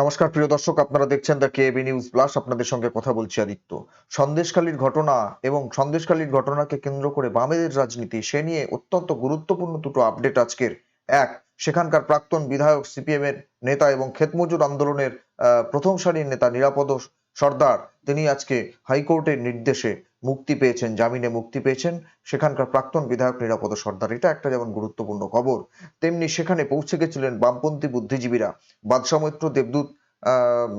নমস্কার, প্রিয় দর্শক, আপনারা দেখছেন দ্য কেবি নিউজ প্লাস আপনাদের সঙ্গে কথা বলছি আদিত্য। সন্দেশখালীর ঘটনা এবং সন্দেশখালীর ঘটনাকে কেন্দ্র করে বামেদের রাজনীতি, সে নিয়ে অত্যন্ত গুরুত্বপূর্ণ দুটো আপডেট আজকের। এক, সেখানকার প্রাক্তন বিধায়ক সিপিএম এর নেতা এবং ক্ষেতমজুর আন্দোলনের প্রথম সারির নেতা নিরাপদ সর্দার, তিনি আজকে হাইকোর্টের নির্দেশে মুক্তি পেয়েছেন, জামিনে মুক্তি পেয়েছেন। সেখানকার প্রাক্তন বিধায়ক নিরাপদ সর্দার, এটা একটা যেমন গুরুত্বপূর্ণ খবর, তেমনি সেখানে পৌঁছে গেছিলেন বামপন্থী বুদ্ধিজীবীরা, বাদশাহ মৈত্র, দেবদূত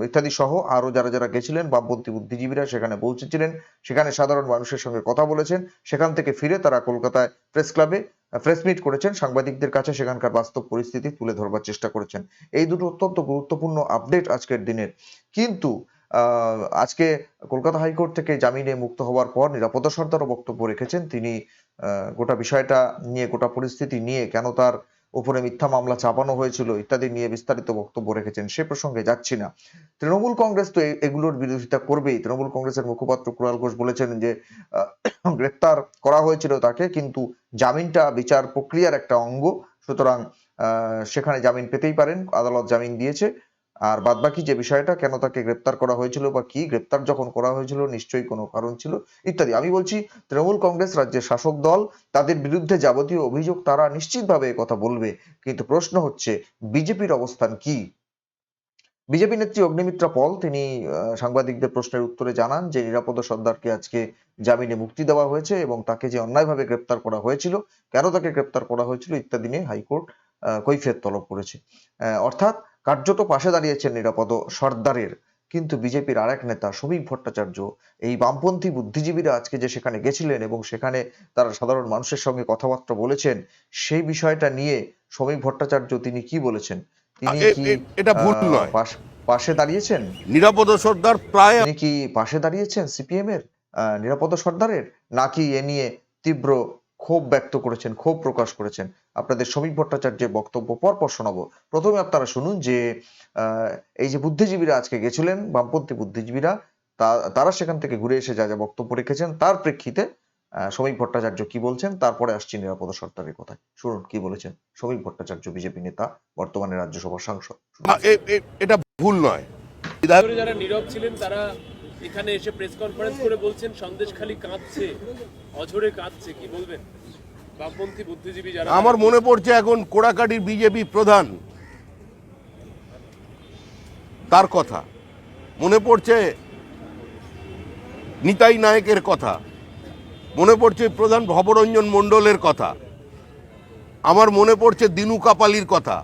ইত্যাদি সহ আরও যারা যারা গেছিলেন, বামপন্থী বুদ্ধিজীবীরা সেখানে পৌঁছেছিলেন। সেখানে সাধারণ মানুষের সঙ্গে কথা বলেছেন। সেখান থেকে ফিরে তারা কলকাতায় প্রেস ক্লাবে প্রেস মিট করেছেন। সাংবাদিকদের কাছে সেখানকার বাস্তব পরিস্থিতি তুলে ধরবার চেষ্টা করেছেন। এই দুটো অত্যন্ত গুরুত্বপূর্ণ আপডেট আজকের দিনের। কিন্তু আজকে কলকাতা হাইকোর্ট থেকে জামিনে মুক্ত হওয়ার পর নিরাপত্তা সর্দারও বক্তব্য রেখেছেন। তিনি গোটা বিষয়টা নিয়ে, গোটা পরিস্থিতি নিয়ে কেন তার উপরে মিথ্যা মামলা চাপানো হয়েছিল ইত্যাদি নিয়ে বিস্তারিত বক্তব্য রেখেছেন। সে প্রসঙ্গে যাচ্ছি না। তৃণমূল কংগ্রেস তো এগুলোর বিরোধিতা করবেই। তৃণমূল কংগ্রেসের মুখপাত্র কুণাল ঘোষ বলেছেন যে গ্রেপ্তার করা হয়েছিল তাকে, কিন্তু জামিনটা বিচার প্রক্রিয়ার একটা অঙ্গ। সুতরাং সেখানে জামিন পেতেই পারেন। আদালত জামিন দিয়েছে। আর বাদবাকি যে বিষয়টা, কেন তাকে গ্রেপ্তার করা হয়েছিল বা কি গ্রেপ্তার যখন করা হয়েছিল, নিশ্চয়ই কোনো কারণ ছিল, ইত্যাদি। আমি বলছি, তৃণমূল কংগ্রেস রাজ্যের শাসক দল, তাদের বিরুদ্ধে যাবতীয় অভিযোগ, তারা নিশ্চিতভাবে কথা বলবে। কিন্তু প্রশ্ন হচ্ছে, বিজেপির অবস্থান কি? বিজেপি নেত্রী অগ্নিমিত্রা পল, তিনি সাংবাদিকদের প্রশ্নের উত্তরে জানান যে, নিরাপদ সর্দারকে আজকে জামিনে মুক্তি দেওয়া হয়েছে এবং তাকে যে অন্যায়ভাবে গ্রেপ্তার করা হয়েছিল, কেন তাকে গ্রেপ্তার করা হয়েছিল ইত্যাদি নিয়ে হাইকোর্ট কৈফিয়ত তলব করেছে। অর্থাৎ কার্যত পাশে দাঁড়িয়েছেন নিরাপদ সর্দারের। কিন্তু বিজেপির আরেক নেতা শ্রমিক ভট্টাচার্য এই বামপন্থী বুদ্ধিজীবীরা আজকে যে সেখানে গেছিলেন এবং সেখানে তারা সাধারণ মানুষের সঙ্গে কথাবার্তা বলেছেন সেই বিষয়টা নিয়ে শ্রমিক ভট্টাচার্য তিনি কি বলেছেন? তিনি কি এটা ভুল নয়। পাশে দাঁড়িয়েছেন? নিরাপদ সর্দার প্রায় তিনি কি পাশে দাঁড়িয়েছেন সিপিএম এর আহ, নিরাপদ সর্দারের? নাকি এ নিয়ে তীব্র ক্ষোভ ব্যক্ত করেছেন ক্ষোভ প্রকাশ করেছেন। আপনাদের শ্রমিক ভট্টাচার্যের বক্তব্য পরপর শোনাবো। প্রথমে আপনারা শুনুন যে এই যে বুদ্ধিজীবীরা আজকে গেছিলেন বামপন্থী বুদ্ধিজীবীরা তারা সেখান থেকে ঘুরে এসে যা যা বক্তব্য রেখেছেন তার প্রেক্ষিতে আহ, শ্রমিক ভট্টাচার্য কি বলছেন তারপরে আসছি নিরাপদ সর্দারের কথায়। শুনুন কি বলেছেন শ্রমিক ভট্টাচার্য বিজেপি নেতা বর্তমানে রাজ্যসভার সাংসদ। এটা ভুল নয়। যারা নীরব ছিলেন তারা এখানে এসে প্রেস কনফারেন্স করে বলছেন সন্দেশ খালি কাঁদছে অঝরে কাঁদছে কি বলবেন? বামপন্থী বুদ্ধিজীবী যারা আমার মনে পড়ছে এখন কোড়াকাটির বিজেপি প্রধান। তার কথা। মনে পড়ছে নিতাই নায়কের কথা। মনে পড়ছে প্রধান ভবরঞ্জন মণ্ডলের কথা। আমার মনে পড়ছে দিনু কাপালির কথা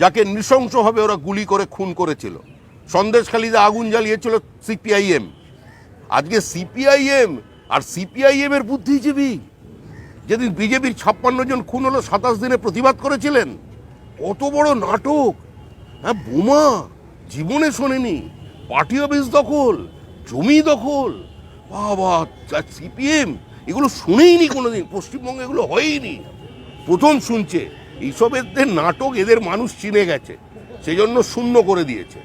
যাকে নৃশংসভাবে ওরা গুলি করে খুন করেছিল। সন্দেশখালিতে আগুন জ্বালিয়েছিল সিপিআইএম। আজকে সিপিআইএম আর সিপিআইএম এর বুদ্ধিজীবী, যেদিন বিজেপির ছাপ্পান্ন জন খুন হলো, সাতাশ দিনে প্রতিবাদ করেছিলেন। কত বড় নাটক। হ্যাঁ বোমা, জীবনে শোনেনি। পার্টি অফিস দখল, জমি দখল। বাবা সিপিএম এগুলো শুনেইনি কোনোদিন, পশ্চিমবঙ্গে এগুলো হয়ইনি। প্রথম শুনছে এইসব এদের নাটক এদের মানুষ চিনে গেছে সেই জন্য শূন্য করে দিয়েছে।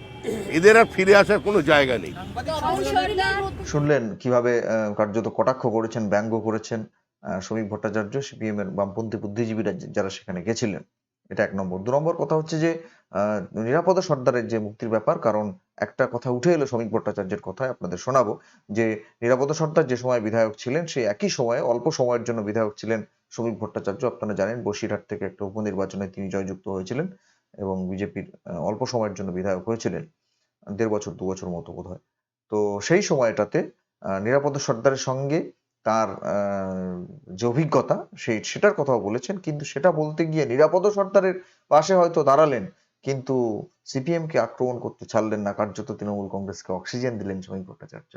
এদের আর ফিরে আসার কোনো জায়গা নেই। শুনলেন কীভাবে কার্যত কটাক্ষ করেছেন, ব্যঙ্গ করেছেন শ্রমিক ভট্টাচার্য, সিপিএম এর বামপন্থী বুদ্ধিজীবীরা যারা সেখানে গেছিলেন। এটা এক নম্বর। দু নম্বর কথা হচ্ছে যে নিরাপদ সর্দারের যে মুক্তির ব্যাপার, কারণ একটা কথা উঠে এলো শ্রমিক ভট্টাচার্যের কথায়, আপনাদের শোনাবো যে, নিরাপদ সর্দার যে সময় বিধায়ক ছিলেন সেই একই সময়ে, অল্প সময়ের জন্য বিধায়ক ছিলেন শ্রমিক ভট্টাচার্য। আপনারা জানেন, বসিরহাট থেকে একটা উপনির্বাচনে তিনি জয়যুক্ত হয়েছিলেন এবং বিজেপির অল্প সময়ের জন্য বিধায়ক হয়েছিলেন। দেড় বছর, দু বছর মতো বোধ হয় তো সেই সময়টাতে নিরাপদ সর্দারের সঙ্গে তার যে অভিজ্ঞতা, সেই, সেটার কথাও বলেছেন। কিন্তু সেটা বলতে গিয়ে নিরাপদ সর্দারের পাশে হয়তো দাঁড়ালেন, কিন্তু সিপিএম কে আক্রমণ করতে ছাড়লেন না। কার্যত তৃণমূল কংগ্রেসকে অক্সিজেন দিলেন শ্রমিক ভট্টাচার্য।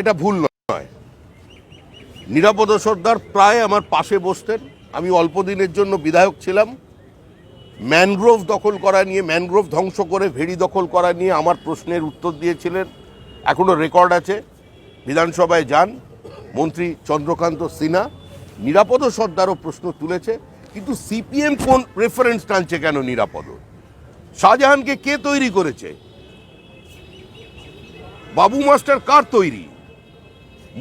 এটা ভুল নয়। নিরাপদ সর্দার প্রায় আমার পাশে বসতেন। আমি অল্প দিনের জন্য বিধায়ক ছিলাম। ম্যানগ্রোভ দখল করা নিয়ে, ম্যানগ্রোভ ধ্বংস করে, ভেড়ি দখল করা নিয়ে আমার প্রশ্নের উত্তর দিয়েছিলেন। এখনও রেকর্ড আছে। বিধানসভায় যান। মন্ত্রী চন্দ্রকান্ত সিনহা নিরাপদ সর্দারও প্রশ্ন তুলেছে, কিন্তু সিপিএম কোন রেফারেন্স টানছে কেন নিরাপদ? শাহজাহানকে কে তৈরি করেছে? বাবু মাস্টার কার তৈরি?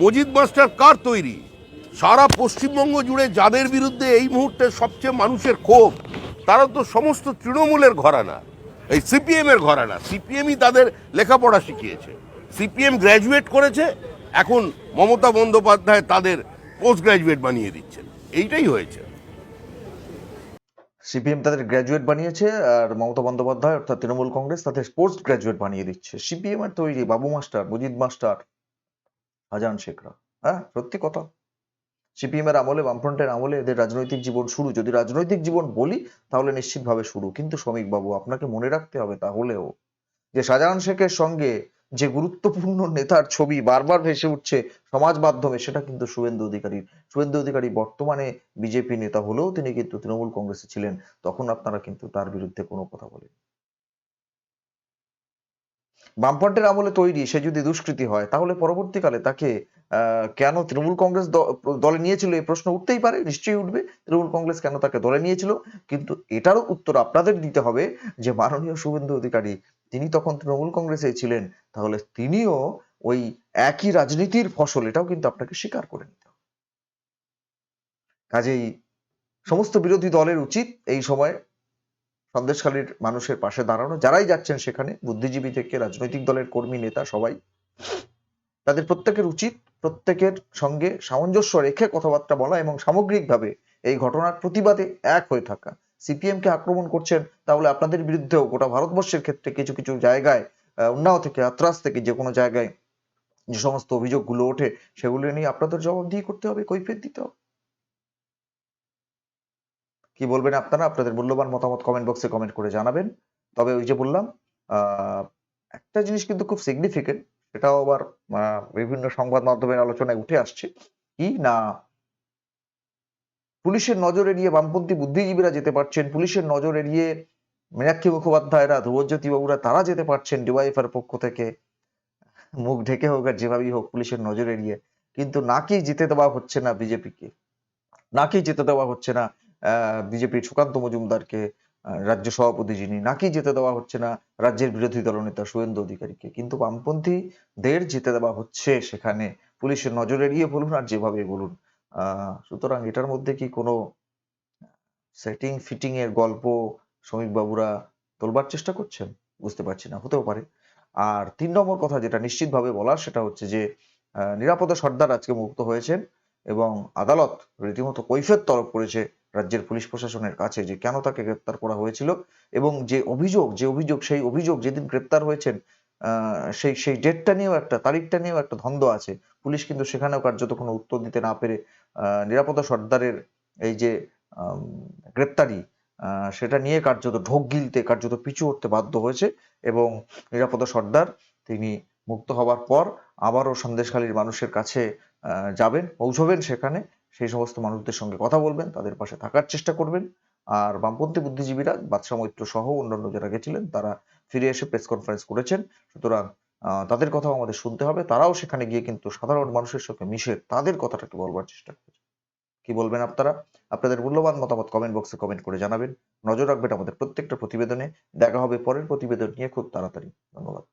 মজিদ মাস্টার কার তৈরি? সারা পশ্চিমবঙ্গ জুড়ে যাদের বিরুদ্ধে এই মুহূর্তে সবচেয়ে মানুষের ক্ষোভ তারা তো সমস্ত তৃণমূলের ঘরানা। এই সিপিএম এর ঘরানা। সিপিএমই তাদের লেখাপড়া শিখিয়েছে। সিপিএম গ্র্যাজুয়েট করেছে, এখন মমতা বন্দ্যোপাধ্যায় তাদের পোস্ট গ্র্যাজুয়েট বানিয়ে দিচ্ছেন। এইটাই হয়েছে। সিপিএম তাদের গ্র্যাজুয়েট বানিয়েছে আর মমতা বন্দ্যোপাধ্যায় অর্থাৎ তৃণমূল কংগ্রেস তাদের পোস্ট গ্র্যাজুয়েট বানিয়ে দিচ্ছে। সিপিএম এর তৈরি বাবু মাস্টার, মজিদ মাস্টার, হাজান শেখরা। হ্যাঁ সত্যি কথা। সিপিএম এর আমলে, বামফ্রন্টের আমলে এদের রাজনৈতিক জীবন শুরু। যদি রাজনৈতিক জীবন বলি, তাহলে নিশ্চিতভাবে শুরু। কিন্তু শ্রমিক বাবু আপনাকে মনে রাখতে হবে তাহলেও যে শাহজাহান শেখের সঙ্গে যে গুরুত্বপূর্ণ নেতার ছবি বারবার ভেসে উঠছে সমাজ মাধ্যমে, সেটা কিন্তু শুভেন্দু অধিকারীর। শুভেন্দু অধিকারী বর্তমানে বিজেপি নেতা হলেও তিনি কিন্তু তৃণমূল কংগ্রেসে ছিলেন। তখন আপনারা কিন্তু তার বিরুদ্ধে কোনো কথা বলেন বামফ্রন্টের আমলে তৈরি, সে যদি দুষ্কৃতি হয়, তাহলে পরবর্তীকালে তাকে কেন তৃণমূল কংগ্রেস দলে নিয়েছিল এই প্রশ্ন উঠতেই পারে, নিশ্চয়ই উঠবে। তৃণমূল কংগ্রেস কেন তাকে দলে নিয়েছিল? কিন্তু এটারও উত্তর আপনাদের দিতে হবে যে মাননীয় শুভেন্দু অধিকারী, তিনি তখন তৃণমূল কংগ্রেসে ছিলেন, তাহলে তিনিও ওই একই রাজনীতির ফসল, এটাও কিন্তু আপনাকে স্বীকার করে নিতে হবে। কাজেই সমস্ত বিরোধী দলের উচিত এই সময় সন্দেশখালীর মানুষের পাশে দাঁড়ানো, যারাই যাচ্ছেন সেখানে, বুদ্ধিজীবী থেকে রাজনৈতিক দলের কর্মী, নেতা, সবাই, তাদের প্রত্যেকের উচিত, প্রত্যেকের সঙ্গে সামঞ্জস্য রেখে কথাবার্তা বলা এবং সামগ্রিকভাবে এই ঘটনার প্রতিবাদে এক হয়ে থাকা। সিপিএম কে আক্রমণ করছেন, তাহলে আপনাদের বিরুদ্ধেও গোটা ভারতবর্ষের ক্ষেত্রে কিছু কিছু জায়গায় উন্নাও থেকে, আত্রাস থেকে যে কোনো জায়গায় যে সমস্ত অভিযোগগুলো ওঠে, সেগুলো নিয়ে আপনাদের জবাবদিহি করতে হবে, কৈফিয়ত দিতে হবে। কি বলবেন আপনারা? আপনাদের মূল্যবান মতামত কমেন্ট বক্সে কমেন্ট করে জানাবেন। তবে ওই যে বললাম একটা জিনিস কিন্তু খুব সিগনিফিকেন্ট সেটাও আবার বিভিন্ন সংবাদ মাধ্যমের আলোচনায় উঠে আসছে। কি না পুলিশের নজর এড়িয়ে বামপন্থী বুদ্ধিজীবীরা যেতে পারছেন, পুলিশের নজর এড়িয়ে মীনাক্ষী মুখোপাধ্যায়রা, ধ্রুবজ্যোতি বাবুরা, তারা যেতে পারছেন ডিওয়াইফার পক্ষ থেকে। মুখ ঢেকে হোক আর যেভাবেই হোক, পুলিশের নজর এড়িয়ে কিন্তু নাকি যেতে দেওয়া হচ্ছে না বিজেপিকে? নাকি যেতে দেওয়া হচ্ছে না বিজেপির সুকান্ত মজুমদারকে রাজ্য সভাপতি যিনি, নাকি যেতে দেওয়া হচ্ছে না রাজ্যের বিরোধী দলনেতা শুভেন্দু অধিকারীকে। কিন্তু বামপন্থীদের যেতে দেওয়া হচ্ছে সেখানে। পুলিশের নজর এড়িয়ে বলুন আর যেভাবে বলুন। সুতরাং এটার মধ্যে কি কোনো সেটিং ফিটিং এর গল্প শ্রমিক বাবুরা তোলবার চেষ্টা করছেন? বুঝতে পারছি না, হতেও পারে। আর তিন নম্বর কথা যেটা নিশ্চিতভাবে বলার সেটা হচ্ছে যে নিরাপদা সর্দার আজকে মুক্ত হয়েছেন এবং আদালত রীতিমতো কৈফিয়ত তলব করেছে রাজ্যের পুলিশ প্রশাসনের কাছে যে কেন তাকে গ্রেপ্তার করা হয়েছিল এবং যে অভিযোগ যে অভিযোগ, সেই অভিযোগ যেদিন গ্রেপ্তার হয়েছেন সেই সেই ডেটটা নিয়েও একটা, তারিখটা নিয়েও একটা ধন্দ আছে। পুলিশ কিন্তু সেখানেও কার্যত কোনো উত্তর দিতে না পেরে নিরাপদা সর্দারের এই যে গ্রেপ্তারি সেটা নিয়ে কার্যত ঢোক গিলতে, কার্যত পিছু উঠতে বাধ্য হয়েছে এবং নিরাপদা সর্দার তিনি মুক্ত হওয়ার পর আবারও সন্দেশখালীর মানুষের কাছে যাবেন, পৌঁছবেন সেখানে। সেই সমস্ত মানুষদের সঙ্গে কথা বলবেন, তাদের পাশে থাকার চেষ্টা করবেন। আর বামপন্থী বুদ্ধিজীবীরা, বাদশাহ মৈত্র সহ অন্যান্য যারা গেছিলেন, তারা ফিরে এসে প্রেস কনফারেন্স করেছেন। সুতরাং তাদের কথাও আমাদের শুনতে হবে। তারাও সেখানে গিয়ে কিন্তু সাধারণ মানুষের সঙ্গে মিশে তাদের কথাটাকে বলবার চেষ্টা করেছে কি বলবেন আপনারা? আপনাদের মূল্যবান মতামত কমেন্ট বক্সে কমেন্ট করে জানাবেন। নজর রাখবেন আমাদের প্রত্যেকটা প্রতিবেদনে। দেখা হবে পরের প্রতিবেদন নিয়ে খুব তাড়াতাড়ি। ধন্যবাদ।